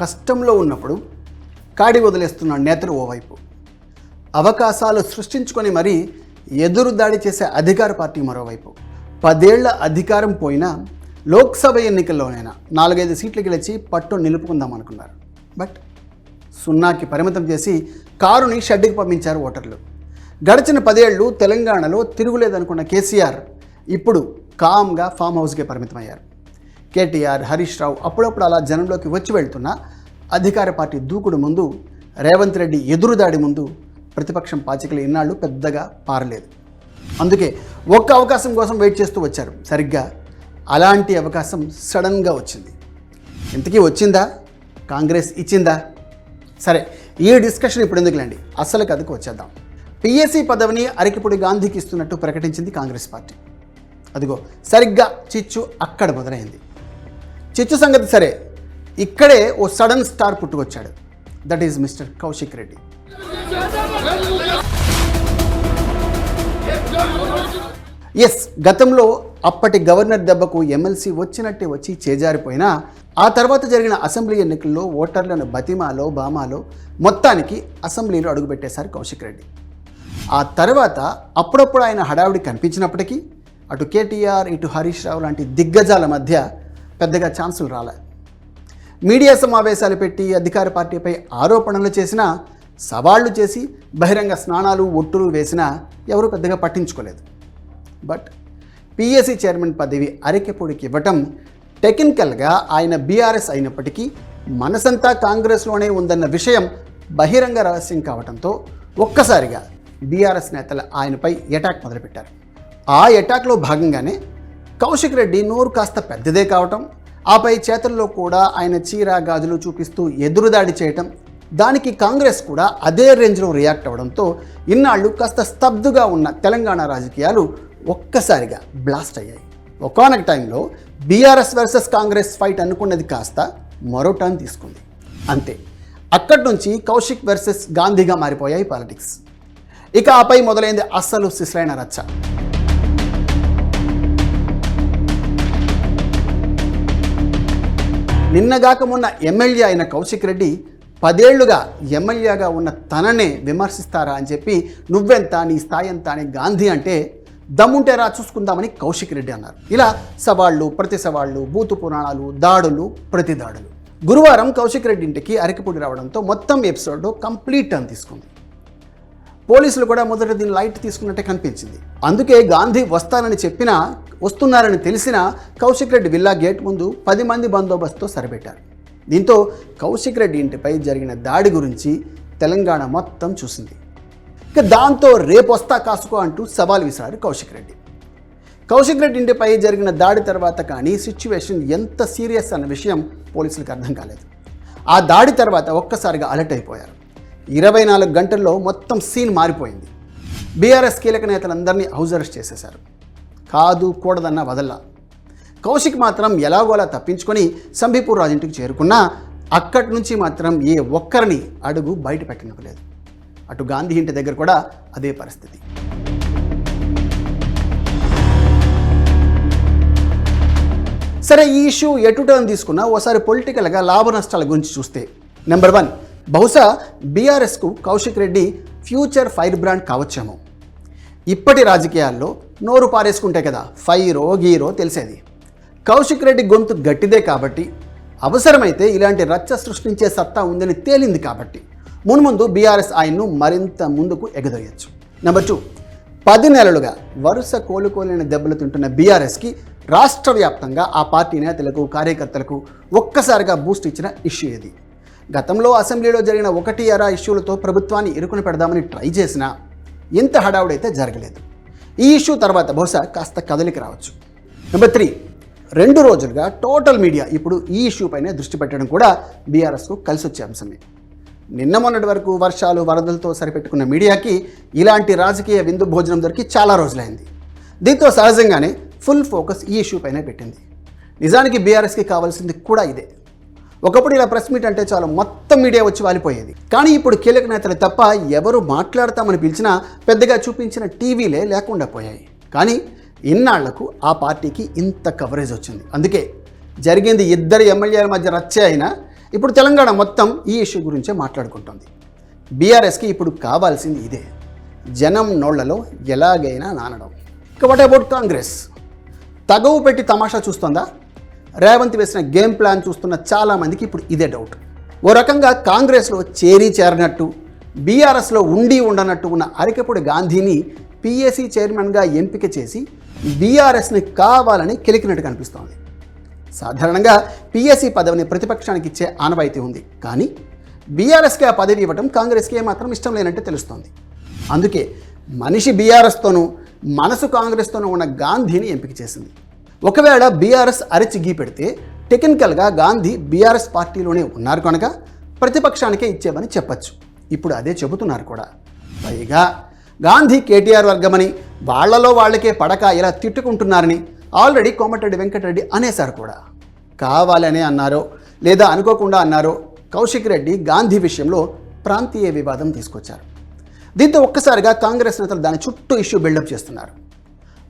కష్టంలో ఉన్నప్పుడు కాడి వదిలేస్తున్న నేతలు ఓవైపు. అవకాశాలు సృష్టించుకొని మరీ ఎదురు దాడి చేసే అధికార పార్టీ మరోవైపు. పదేళ్ళ అధికారం పోయినా లోక్సభ ఎన్నికల్లోనైనా నాలుగైదు సీట్లు గెలిచి పట్టు నిలుపుకుందాం అనుకున్నారు. బట్ సున్నాకి పరిమితం చేసి కారుని షెడ్కి పంపించారు ఓటర్లు. గడిచిన పదేళ్ళు తెలంగాణలో తిరుగులేదనుకున్న కేసీఆర్ ఇప్పుడు కామ్గా ఫామ్ హౌస్కే పరిమితమయ్యారు. కేటీఆర్ హరీష్ రావు అప్పుడప్పుడు అలా జనంలోకి వచ్చి వెళ్తున్న అధికార పార్టీ దూకుడు ముందు రేవంత్ రెడ్డి ఎదురుదాడి ముందు ప్రతిపక్షం పాచికలు ఇన్నాళ్ళు పెద్దగా పారలేదు. అందుకే ఒక్క అవకాశం కోసం వెయిట్ చేస్తూ వచ్చారు. సరిగ్గా అలాంటి అవకాశం సడన్గా వచ్చింది. ఇంతకీ వచ్చిందా? కాంగ్రెస్ ఇచ్చిందా? సరే ఈ డిస్కషన్ ఇప్పుడు ఎందుకులేండి అసలు కథకు వచ్చేద్దాం. పిఎస్సి పదవిని అరకిపూడి గాంధీకి ఇస్తున్నట్టు ప్రకటించింది కాంగ్రెస్ పార్టీ. అదిగో సరిగ్గా చిచ్చు అక్కడ మొదలైంది. చిచ్చు సంగతి సరే. ఇక్కడే ఓ sudden star పుట్టుకొచ్చాడు. That is mister Kaushik Reddy. Yes గతంలో అప్పటి గవర్నర్ దెబ్బకు ఎమ్మెల్సీ వచ్చినట్టే వచ్చి చేజారిపోయినా ఆ తర్వాత జరిగిన అసెంబ్లీ ఎన్నికల్లో ఓటర్లను బతిమాలో బామాలో మొత్తానికి అసెంబ్లీలో అడుగుపెట్టేశారు కౌశిక్ రెడ్డి. ఆ తర్వాత అప్పుడప్పుడు ఆయన హడావిడి కనిపించినప్పటికీ అటు కేటీఆర్ ఇటు హరీష్ రావు లాంటి దిగ్గజాల మధ్య పెద్దగా ఛాన్సులు రాలే. మీడియా సమావేశాలు పెట్టి అధికార పార్టీపై ఆరోపణలు చేసినా సవాళ్ళు చేసి బహిరంగ స్నానాలు ఒట్టులు వేసినా ఎవరూ పెద్దగా పట్టించుకోలేదు. బట్ పిఎస్సి చైర్మన్ పదవి అరికెపూడికి ఇవ్వటం టెక్నికల్గా ఆయన బీఆర్ఎస్ అయినప్పటికీ మనసంతా కాంగ్రెస్లోనే ఉందన్న విషయం బహిరంగ రహస్యం కావడంతో ఒక్కసారిగా బీఆర్ఎస్ నేతలు ఆయనపై ఎటాక్ మొదలుపెట్టారు. ఆ ఎటాక్లో భాగంగానే కౌశిక్ రెడ్డి నోరు కాస్త పెద్దదే కావటం ఆపై చేతల్లో కూడా ఆయన చీర గాజులు చూపిస్తూ ఎదురుదాడి చేయటం దానికి కాంగ్రెస్ కూడా అదే రేంజ్లో రియాక్ట్ అవ్వడంతో ఇన్నాళ్ళు కాస్త స్తబ్దుగా ఉన్న తెలంగాణ రాజకీయాలు ఒక్కసారిగా బ్లాస్ట్ అయ్యాయి. ఒకనొక టైంలో బీఆర్ఎస్ వర్సెస్ కాంగ్రెస్ ఫైట్ అనుకున్నది కాస్త మరో టర్న్ తీసుకుంది. అంతే అక్కడి నుంచి కౌశిక్ వర్సెస్ గాంధీగా మారిపోయాయి పాలిటిక్స్. ఇక ఆపై మొదలైంది అస్సలు శిశ్రైన రచ్చ. నిన్నగాక మొన్న ఎమ్మెల్యే అయిన కౌశిక్ రెడ్డి పదేళ్ళుగా ఎమ్మెల్యేగా ఉన్న తననే విమర్శిస్తారా అని చెప్పి నువ్వెంత నీ స్థాయి ఎంత అని గాంధీ అంటే దమ్ముంటే రా చూసుకుందామని కౌశిక్ రెడ్డి అన్నారు. ఇలా సవాళ్ళు ప్రతి సవాళ్ళు బూతు పురాణాలు దాడులు ప్రతి దాడులు. గురువారం కౌశిక్ రెడ్డి ఇంటికి అరకిపూడి రావడంతో మొత్తం ఎపిసోడ్ కంప్లీట్ అని తీసుకుంది. పోలీసులు కూడా మొదట దీన్ని లైట్ తీసుకున్నట్టే కనిపించింది. అందుకే గాంధీ వస్తానని చెప్పినా వస్తున్నారని తెలిసిన కౌశిక్ రెడ్డి విల్లా గేట్ ముందు పది మంది బందోబస్తుతో సరిపెట్టారు. దీంతో కౌశిక్ రెడ్డి ఇంటిపై జరిగిన దాడి గురించి తెలంగాణ మొత్తం చూసింది. ఇక దాంతో రేపు వస్తా కాసుకో అంటూ సవాల్ విసిరారు కౌశిక్ రెడ్డి. కౌశిక్ రెడ్డి ఇంటిపై జరిగిన దాడి తర్వాత కానీ సిచ్యువేషన్ ఎంత సీరియస్ అన్న విషయం పోలీసులకు అర్థం కాలేదు. ఆ దాడి తర్వాత ఒక్కసారిగా అలర్ట్ అయిపోయారు. ఇరవై నాలుగు గంటల్లో మొత్తం సీన్ మారిపోయింది. బీఆర్ఎస్ కీలక నేతలందరినీ హౌస్ అరెస్ట్ చేసేశారు. కాదు కూడదన్న వదల. కౌశిక్ మాత్రం ఎలాగోలా తప్పించుకొని సంబీపూర్ రాజింటికి చేరుకున్నా అక్కడి నుంచి మాత్రం ఏ ఒక్కరిని అడుగు బయట పెట్టనివ్వలేదు. అటు గాంధీ ఇంటి దగ్గర కూడా అదే పరిస్థితి. సరే ఈ ఇష్యూ ఎటు టర్న్ తీసుకున్నా ఓసారి పొలిటికల్గా లాభ నష్టాల గురించి చూస్తే. నెంబర్ వన్ బహుశా బీఆర్ఎస్కు Kaushik Reddy future fire brand కావచ్చేమో. ఇప్పటి రాజకీయాల్లో నోరు పారేసుకుంటే కదా ఫైరో గీరో తెలిసేది. కౌశిక్ రెడ్డి గొంతు గట్టిదే కాబట్టి అవసరమైతే ఇలాంటి రచ్చ సృష్టించే సత్తా ఉందని తేలింది కాబట్టి మున్ముందు బీఆర్ఎస్ ఆయన్ను మరింత ముందుకు ఎగదొయ్యచ్చు నెంబర్ టూ పది నెలలుగా వరుస కోలుకోలేని దెబ్బలు తింటున్న బీఆర్ఎస్కి రాష్ట్ర వ్యాప్తంగా ఆ పార్టీ నేతలకు కార్యకర్తలకు ఒక్కసారిగా బూస్ట్ ఇచ్చిన ఇష్యూ ఇది గతంలో అసెంబ్లీలో జరిగిన ఒకటి అరా ఇష్యూలతో ప్రభుత్వాన్ని ఇరుకుని పెడదామని ట్రై చేసినా ఇంత హడావుడైతే జరగలేదు. ఈ ఇష్యూ తర్వాత బహుశా కాస్త కదలిక రావచ్చు. నెంబర్ త్రీ రెండు రోజులుగా టోటల్ మీడియా ఇప్పుడు ఈ ఇష్యూ పైనే దృష్టి పెట్టడం కూడా బీఆర్ఎస్కు కలిసి వచ్చే అంశమే. నిన్న మొన్నటి వరకు వర్షాలు వరదలతో సరిపెట్టుకున్న మీడియాకి ఇలాంటి రాజకీయ విందు భోజనం దొరికి చాలా రోజులైంది. దీంతో సహజంగానే ఫుల్ ఫోకస్ ఈ ఇష్యూ పైనే పెట్టింది. నిజానికి బీఆర్ఎస్కి కావాల్సింది కూడా ఇదే. ఒకప్పుడు ఇలా ప్రెస్ మీట్ అంటే చాలు మొత్తం మీడియా వచ్చి వాలిపోయేది. కానీ ఇప్పుడు కీలక నేతలు తప్ప ఎవరు మాట్లాడతామని పిలిచినా పెద్దగా చూపించిన టీవీలే లేకుండా పోయాయి. కానీ ఇన్నాళ్ళకు ఆ పార్టీకి ఇంత కవరేజ్ వచ్చింది. అందుకే జరిగింది ఇద్దరు ఎమ్మెల్యేల మధ్య రచ్చే అయినా ఇప్పుడు తెలంగాణ మొత్తం ఈ ఇష్యూ గురించే మాట్లాడుకుంటుంది. బీఆర్ఎస్కి ఇప్పుడు కావాల్సింది ఇదే. జనం నోళ్ళలో ఎలాగైనా నానడం. ఇక వాట్ అబౌట్ కాంగ్రెస్? తగవు పెట్టి తమాషా చూస్తుందా? రేవంత్ వేసిన గేమ్ ప్లాన్ చూస్తున్న చాలామందికి ఇప్పుడు ఇదే డౌట్. ఓ రకంగా కాంగ్రెస్లో చేరి చేరినట్టు బీఆర్ఎస్లో ఉండి ఉండనట్టు ఉన్న అరికపూడి గాంధీని పిఎస్సి చైర్మన్గా ఎంపిక చేసి బీఆర్ఎస్ని కావాలని కెలికినట్టు కనిపిస్తోంది. సాధారణంగా పిఎస్సి పదవిని ప్రతిపక్షానికి ఇచ్చే ఆనవాయితీ ఉంది. కానీ బీఆర్ఎస్కి ఆ పదవి ఇవ్వడం కాంగ్రెస్కి ఏమాత్రం ఇష్టం లేనట్టు తెలుస్తోంది. అందుకే మనిషి బీఆర్ఎస్తోనూ మనసు కాంగ్రెస్తోనూ ఉన్న గాంధీని ఎంపిక చేసింది. ఒకవేళ బీఆర్ఎస్ అరిచి గీ పెడితే టెక్నికల్గా గాంధీ బీఆర్ఎస్ పార్టీలోనే ఉన్నారు కనుక ప్రతిపక్షానికే ఇచ్చేవని చెప్పచ్చు. ఇప్పుడు అదే చెబుతున్నారు కూడా. పైగా గాంధీ కేటీఆర్ వర్గమని వాళ్ళలో వాళ్ళకే పడక ఇలా తిట్టుకుంటున్నారని ఆల్రెడీ కోమటిరెడ్డి వెంకటరెడ్డి అనేశారు కూడా. కావాలనే అన్నారో లేదా అనుకోకుండా అన్నారో కౌశిక్ రెడ్డి గాంధీ విషయంలో ప్రాంతీయ వివాదం తీసుకొచ్చారు. దీంతో ఒక్కసారిగా కాంగ్రెస్ నేతలు దాని చుట్టూ ఇష్యూ బిల్డప్ చేస్తున్నారు.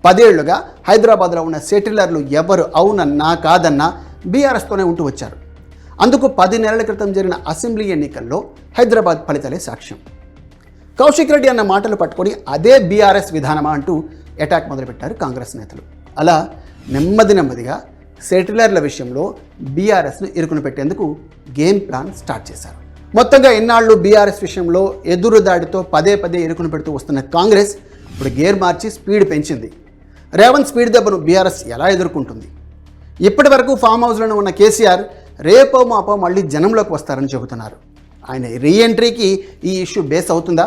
పదేళ్ళుగా హైదరాబాద్లో ఉన్న సెటిలర్లు ఎవరు? అవునన్నా కాదన్నా బీఆర్ఎస్తోనే ఉంటూ వచ్చారు. అందుకు పది నెలల క్రితం జరిగిన అసెంబ్లీ ఎన్నికల్లో హైదరాబాద్ ఫలితాలే సాక్ష్యం. కౌశిక్ రెడ్డి అన్న మాటలు పట్టుకొని అదే బీఆర్ఎస్ విధానమా అంటూ అటాక్ మొదలుపెట్టారు కాంగ్రెస్ నేతలు. అలా నెమ్మది నెమ్మదిగా సెటిలర్ల విషయంలో బీఆర్ఎస్ను ఇరుకును పెట్టేందుకు గేమ్ ప్లాన్ స్టార్ట్ చేశారు. మొత్తంగా ఇన్నాళ్ళు బీఆర్ఎస్ విషయంలో ఎదురు దాడితో పదే పదే ఇరుకును పెడుతూ వస్తున్న కాంగ్రెస్ ఇప్పుడు గేర్ మార్చి స్పీడ్ పెంచింది. రేవంత్ స్పీడ్ దెబ్బను బీఆర్ఎస్ ఎలా ఎదుర్కొంటుంది? ఇప్పటి వరకు ఫామ్ హౌస్లను ఉన్న కేసీఆర్ రేపో మాపో మళ్ళీ జనంలోకి వస్తారని చెబుతున్నారు. ఆయన రీఎంట్రీకి ఈ ఇష్యూ బేస్ అవుతుందా?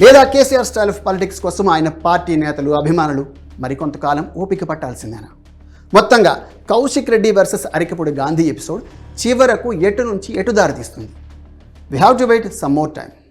లేదా కేసీఆర్ స్టైల్ ఆఫ్ పాలిటిక్స్ కోసం ఆయన పార్టీ నేతలు అభిమానులు మరికొంతకాలం ఓపిక పట్టాల్సిందేనా? మొత్తంగా కౌశిక్ రెడ్డి వర్సెస్ అరికపూడి గాంధీ ఎపిసోడ్ చివరకు ఎటు నుంచి ఎటు దారి తీస్తుంది? We have to wait some more time